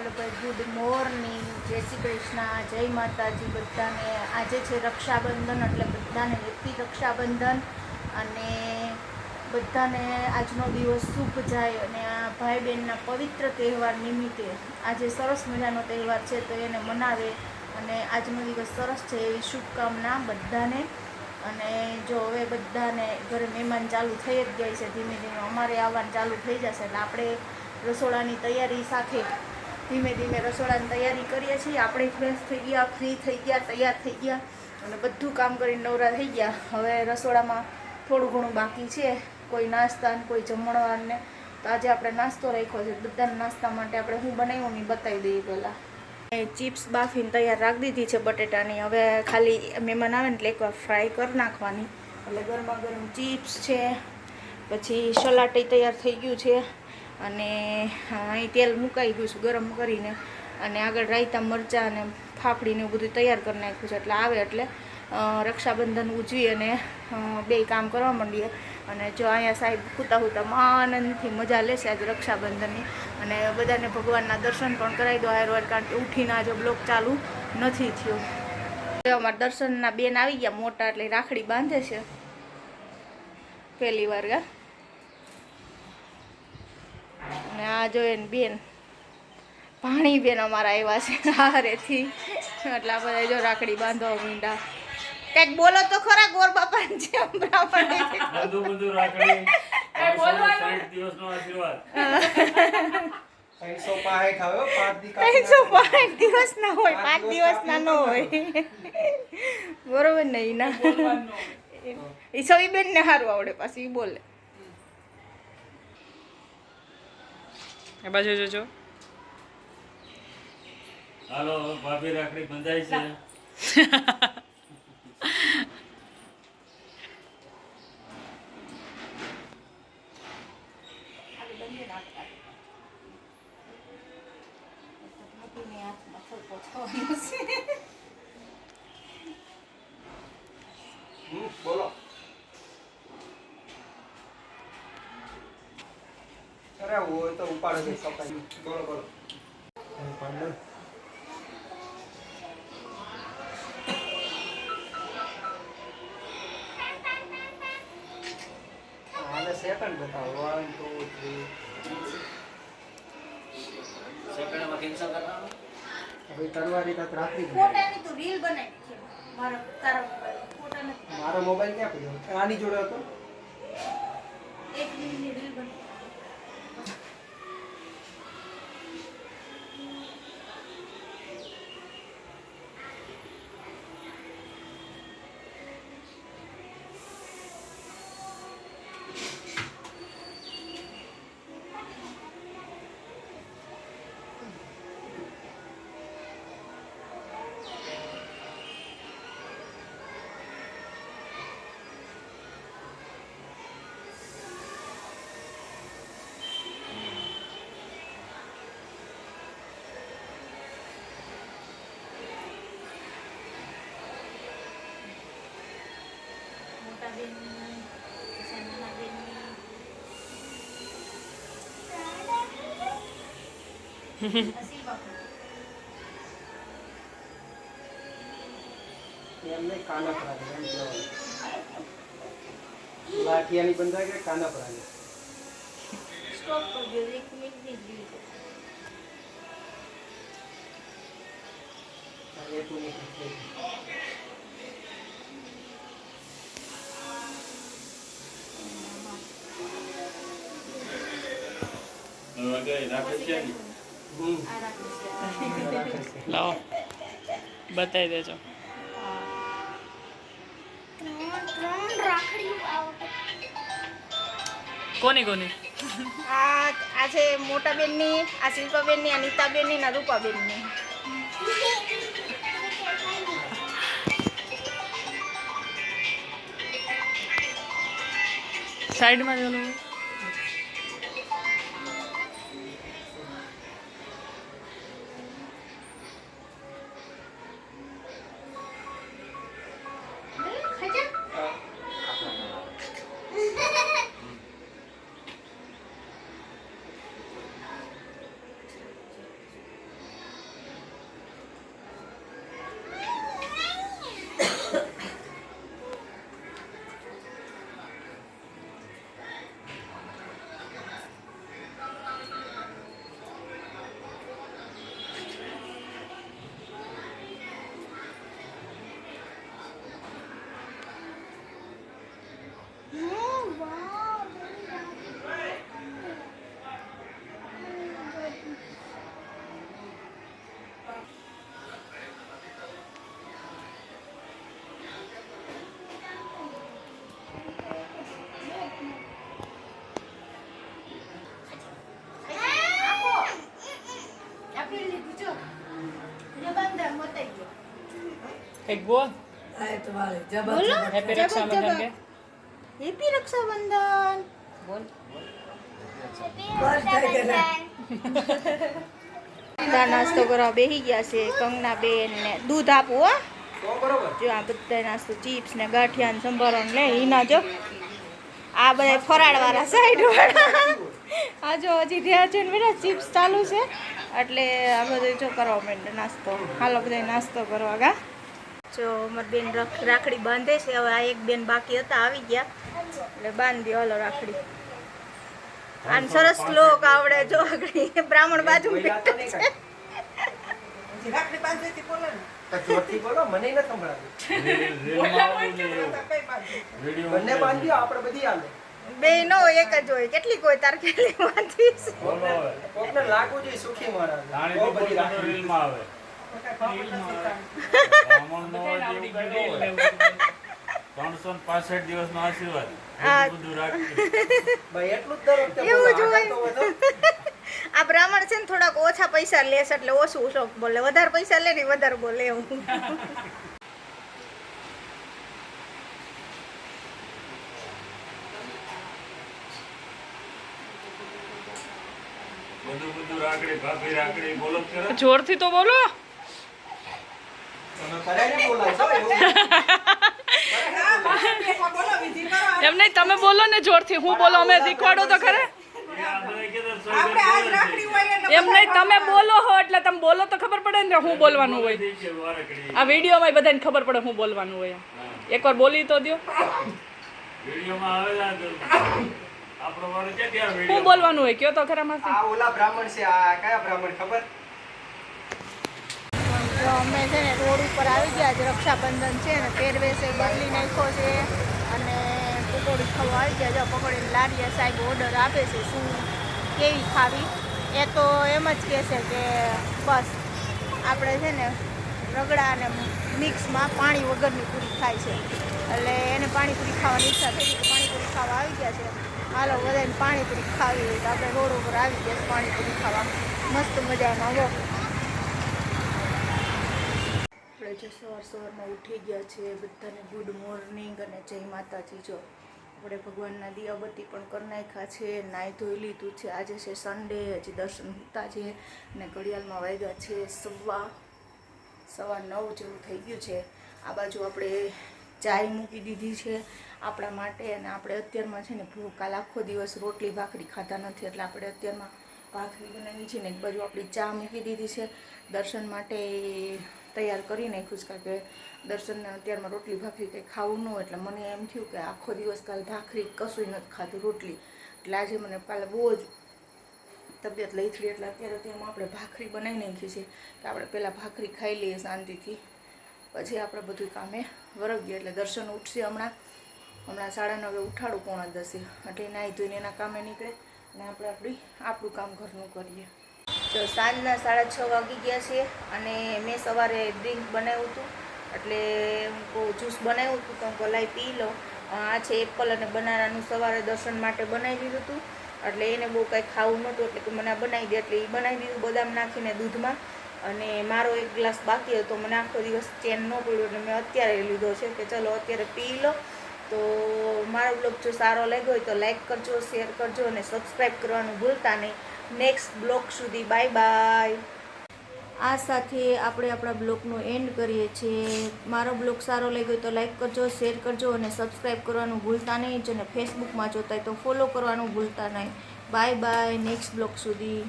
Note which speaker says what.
Speaker 1: ભાઈ, good morning. જય શ્રી કૃષ્ણ. જય માતાજી બધાને. આજે છે રક્ષાબંધન, એટલે બધાને હેપી રક્ષાબંધન. અને બધાને આજનો દિવસ શુભ જાય અને આ ભાઈ બહેનના પવિત્ર તહેવાર નિમિત્તે આજે સરસ મજાનો તહેવાર છે તો એને મનાવે. અને આજનો દિવસ સરસ છે એવી શુભકામના બધાને. અને જો હવે બધાને ઘરે મહેમાન ચાલુ થઈ જ ગઈ છે, ધીમે ધીમે અમારે આવવાનું ચાલુ થઈ જશે, એટલે આપણે રસોડાની તૈયારી સાથે ધીમે ધીમે રસોડાની તૈયારી કરીએ છીએ. આપણે ફ્રેશ થઈ ગયા ફ્રી થઈ ગયા, તૈયાર થઈ ગયા અને બધું કામ કરીને નવરા થઈ ગયા. હવે રસોડામાં થોડું ઘણું બાકી છે. કોઈ નાસ્તા કોઈ જમણવારને. તો આજે આપણે નાસ્તો રાખ્યો છે. બધાના નાસ્તા માટે આપણે હું બનાવ્યું ને બતાવી દઈએ પહેલાં. ચિપ્સ બાફીને તૈયાર રાખી દીધી છે બટેટાની. હવે ખાલી મહેમાન આવે ને એટલે એકવાર ફ્રાય કરી નાખવાની. એટલે ગરમા ગરમ ચિપ્સ છે. પછી સલાટી તૈયાર થઈ ગયું છે. અને અહીં તેલ મુકાઈ ગયું છે, ગરમ કરીને. અને આગળ રાયતા, મરચાં અને ફાફડીને એવું બધું તૈયાર કરી નાખ્યું છે. એટલે આવે એટલે રક્ષાબંધન ઉજવી અને બે કામ કરવા માંડીએ. અને જો અહીંયા સાહેબ કૂતા હુતામાં આનંદથી મજા લેશે આજે રક્ષાબંધનની. અને બધાને ભગવાનના દર્શન પણ કરાવી દો. આયુર્વેદ કારણ કે ઉઠીને આજે બ્લોક ચાલુ નથી થયું. અમારા દર્શનના બેન આવી ગયા, મોટા એટલે રાખડી બાંધે છે. પહેલી વાર ગા અને આ જોઈએ ને બેન ભાણી બેન અમારા આવ્યા છે હારેથી. એટલે આ બધા જો રાખડી બાંધવા મીંડા કંઈક બોલો તો ખરા ગોર બાપા જે
Speaker 2: બધું બધું રાખડી.
Speaker 1: દિવસ ના હોય. પાંચ દિવસ ના ન હોય. બરોબર ને ઈ ના એ બેન ને સારું આવડે પાછી બોલે.
Speaker 3: એ બાજુ જોજો.
Speaker 2: હાલો ભાભી રાખડી બંધાય છે.
Speaker 4: બોલો. ઉપાડે છે બોલો બોલો. આને સેકન્ડ બતાવો. વન ટુ થ્રી હવે તરવારી તક રાખવી
Speaker 1: ફોટાની તો રીલ બનાવી છે. મારા તારા મોબાઈલ ફોટા
Speaker 4: મારો મોબાઈલ ક્યાં પડ્યો? આની જોડે હતો?
Speaker 1: એક રીલની રીલ બનાવી.
Speaker 4: એમને કાના પરાગે એમ કહેવાનું લાઠિયાની બંધાય કે કાના પરાગે
Speaker 1: સ્ટોપ કરજો એક મિનિટની જ રીલ છે
Speaker 4: એક મિનિટ થઈ ગઈ.
Speaker 2: હવે કઈ રાખડી છે ને
Speaker 4: હમ
Speaker 1: આ રાખી
Speaker 4: રાખે છે.
Speaker 3: લાવો. બતાવી દેજો. કોની કોની?
Speaker 1: આ આ છે મોટા બેનની આ શિલ્પાબેનની આ નીતાબેનની ને આ રૂપાબેનની.
Speaker 3: સાઈડમાં ચાલો કંઈક બોલ
Speaker 1: બોલો
Speaker 3: હેપી રક્ષાબંધન કે
Speaker 1: હેપી રક્ષાબંધન
Speaker 3: બોલ
Speaker 1: બધા નાસ્તો કરવા બેસી ગયા છે કંગના બેન ને દૂધ આપવું હો. જો આ બધા નાસ્તો ચિપ્સ ને ગાંઠિયા ને સંભારો ને લે હિના જો. આ બધા ફરાળ વાળા સાઈડ વાળા. આ જો હજી રહ્યા છે ને બેટા ચિપ્સ ચાલુ છે. એટલે આ બધું જો કરવા માંડે નાસ્તો. હાલો બધા નાસ્તો કરવા ગા. જો અમારી બેન રખ- રાખડી બાંધે છે હવે આ એક બેન બાકી હતા આવી ગયા. એટલે બાંધી હલો રાખડી. આમ સરસ શ્લોક આવડે જો આગળ. બ્રાહ્મણ બાજુ બે નો એક જ હોય. કેટલી કોઈ તાર કેટલી.
Speaker 4: કોકને લાગવું જોઈએ સુખી માણસ.
Speaker 2: ન આશીર્વાદ.
Speaker 1: આ-
Speaker 2: બધું
Speaker 1: એવું જ હોય. બ્રાહ્મણ છે ને થોડાક ઓછા પૈસા લેશે એટલે ઓછું શોખ બોલે. વધારે પૈસા લે ને વધારે બોલે એવું.
Speaker 2: બધું બધું રાખડી ભાભી રાખડી બોલો જ ખરા.
Speaker 3: જોરથી તો બોલો
Speaker 4: તમે કરાઈને બોલાવશો એવું.
Speaker 3: એમ નહીં તમે બોલો ને જોરથી હું બોલો અમે શીખવાડો તો ખરે? એમ નહીં તમે બોલો હો એટલે તમે બોલો તો ખબર પડે ને હું બોલવાનું હોય. આ વિડીયોમાં બધાને ખબર પડે હું બોલવાનું હોય એકવાર બોલી તો દો હું બોલવાનું હોય કયો તો ખરા માસી?
Speaker 4: ઓલા બ્રાહ્મણ છે આ કયા બ્રાહ્મણ ખબર?
Speaker 1: તો અમે છે ને રોડ ઉપર આવી ગયા છે, રક્ષાબંધન છે ને, પહેરવેશે બદલી નાખ્યો છે અને પકોડી ખાવા આવી ગયા જો પકોડી લારીએ સાહેબ ઓર્ડર આપે છે, શું કેવી ખાવી? એ તો એમ જ કહેશે કે બસ, આપણે છે ને રગડા અને મિક્સમાં પાણી વગરની પૂરી ખાય છે. એટલે એને પાણીપુરી ખાવાની ઈચ્છા થઈ તો પાણીપુરી ખાવા આવી ગયા છે. હાલો બધાને પાણીપુરી ખાવી હોય તો આપણે રોડ ઉપર આવી ગયા પાણીપુરી ખાવા. મસ્ત મજાનો હો. આપણે સવાર સવારમાં ઉઠી ગયા છે, બધાને ગુડ મોર્નિંગ અને જય માતાજી. જો, આપણે ભગવાનના દિયાબત્તી પણ કરી નાખ્યા છે, નાહી ધોઈ લીધું છે. આજે છે સન્ડે હજી દર્શન હોતા છે અને ઘડિયાળમાં વાગ્યા છે સવા સવા નવ જેવું થઈ ગયું છે. આ બાજુ આપણે ચાય મૂકી દીધી છે આપણા માટે અને આપણે અત્યારમાં છે ને ભૂકાલ આખો દિવસ રોટલી ભાખરી ખાધા નથી, એટલે આપણે અત્યારમાં ભાખરી બનાવી છે ને એક બાજુ આપણી ચા મૂકી દીધી છે. દર્શન માટે તૈયાર કરી નાખ્યું છે, કારણ કે દર્શનને અત્યારમાં રોટલી ભાખરી કંઈ ખાવું ન એટલે મને એમ થયું કે આખો દિવસ કાલ ભાખરી કશું નથી ખાધું રોટલી. એટલે આજે મને કાલે બહુ જ તબિયત લઈથડી એટલે અત્યારે તેમાં આપણે ભાખરી બનાવી નાખી છે, કે આપણે પહેલાં ભાખરી ખાઈ લઈએ શાંતિથી. પછી આપણે બધું કામે વરગીએ એટલે દર્શન ઉઠશે હમણાં. હમણાં સાડા નવે ઉઠાડું, પોણા દસે. એટલે નાહી ધોઈને એના કામે નીકળે, અને આપણે આપણી આપણું કામ ઘરનું કરીએ. સાંજના સાડા છ વાગી ગયા છે અને મેં સવારે ડ્રિંક બનાવ્યું હતું. એટલે હું કહું, જ્યુસ બનાવ્યું હતું તો હું લાઈ પી લો આ છે એપલ અને બનાનાનું સવારે દર્શન માટે બનાવી દીધું હતું. એટલે એને બહુ કાંઈ ખાવું નહોતું, એટલે કે મને બનાવી દે. એટલે એ બનાવી દીધું બદામ નાખીને દૂધમાં. અને મારો એક ગ્લાસ બાકી હતો. મને આખો દિવસ ચેન ન પડ્યો, એટલે મેં અત્યારે લીધો છે કે ચલો અત્યારે પી લો તો મારો બ્લોગ જો સારો લાગ્યો હોય તો લાઇક કરજો શેર કરજો અને સબસ્ક્રાઈબ કરવાનું ભૂલતા નહીં. નેક્સ્ટ બ્લોગ સુધી બાય બાય આ સાથે આપણે આપણા બ્લોગનો એન્ડ કરીએ છીએ. મારો બ્લોગ સારો લાગ્યો તો લાઇક કરજો શેર કરજો અને સબસ્ક્રાઈબ કરવાનું ભૂલતા નહીં. જ અને ફેસબુકમાં જોતા હોય તો ફોલો કરવાનું ભૂલતા નહીં. બાય બાય નેક્સ્ટ બ્લોગ સુધી.